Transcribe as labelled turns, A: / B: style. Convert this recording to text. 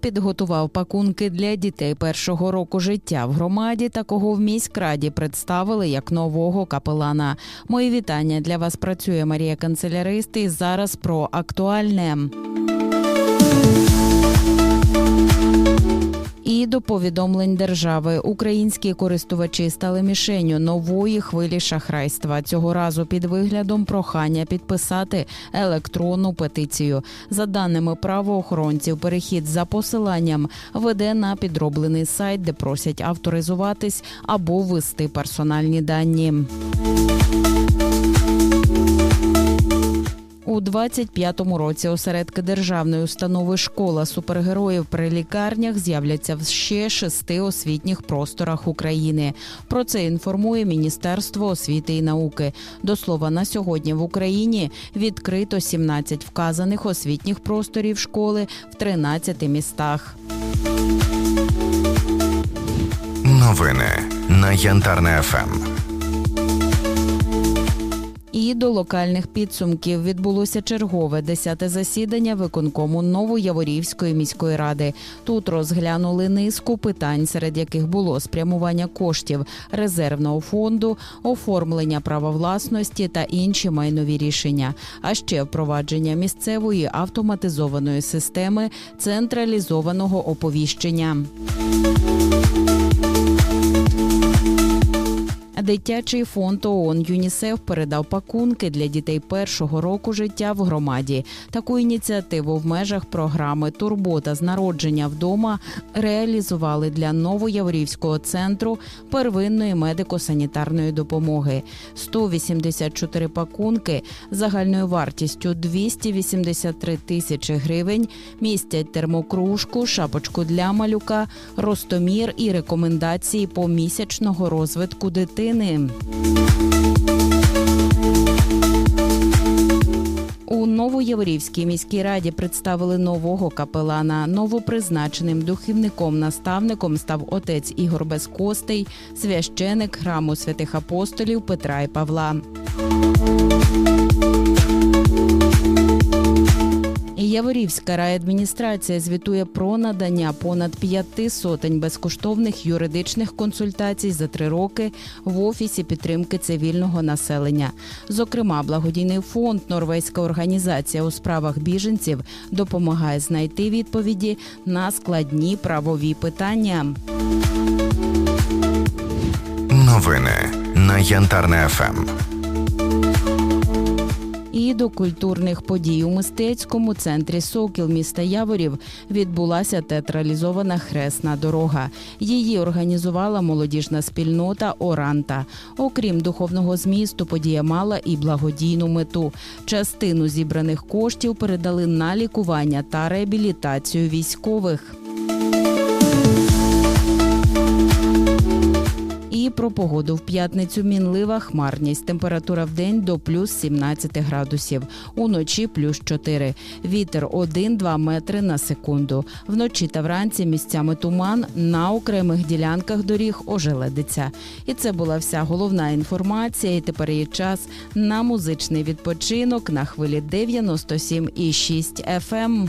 A: підготував пакунки для дітей першого року життя в громаді та кого в міськраді представили як нового капелана. Мої вітання для вас працює Марія Канцелярист і зараз про актуальне. До повідомлень держави українські користувачі стали мішенню нової хвилі шахрайства. Цього разу під виглядом прохання підписати електронну петицію. За даними правоохоронців, перехід за посиланням веде на підроблений сайт, де просять авторизуватись або ввести персональні дані. У 25-му році осередки державної установи школа супергероїв при лікарнях з'являться в ще шести освітніх просторах України. Про це інформує Міністерство освіти і науки. До слова, на сьогодні в Україні відкрито 17 вказаних освітніх просторів школи в 13 містах.
B: Новини на Янтарне ФМ.
A: І до локальних підсумків відбулося чергове десяте засідання виконкому Новояворівської міської ради. Тут розглянули низку питань, серед яких було спрямування коштів резервного фонду, оформлення права власності та інші майнові рішення, а ще впровадження місцевої автоматизованої системи централізованого оповіщення. Дитячий фонд ООН ЮНІСЕФ передав пакунки для дітей першого року життя в громаді. Таку ініціативу в межах програми Турбота з народження вдома реалізували для Новояврівського центру первинної медико-санітарної допомоги. 184 пакунки загальною вартістю 283 тисячі гривень містять термокружку, шапочку для малюка, ростомір і рекомендації помісячного розвитку дитини. У Новоєврівській міській раді представили нового капелана. Новопризначеним духовником-наставником став отець Ігор Безкостей, священик храму святих апостолів Петра і Павла. Яворівська райадміністрація звітує про надання понад п'яти сотень безкоштовних юридичних консультацій за три роки в офісі підтримки цивільного населення. Зокрема, благодійний фонд Норвезька організація у справах біженців допомагає знайти відповіді на складні правові питання.
B: Новини на Янтарне ФМ.
A: І до культурних подій у мистецькому центрі Сокіл міста Яворів відбулася театралізована хресна дорога. Її організувала молодіжна спільнота Оранта. Окрім духовного змісту, подія мала і благодійну мету. Частину зібраних коштів передали на лікування та реабілітацію військових. Про погоду в п'ятницю мінлива хмарність. Температура в день до плюс 17 градусів. Уночі плюс 4. Вітер 1-2 метри на секунду. Вночі та вранці місцями туман на окремих ділянках доріг ожеледиться. І це була вся головна інформація. І тепер є час на музичний відпочинок на хвилі 97,6 FM.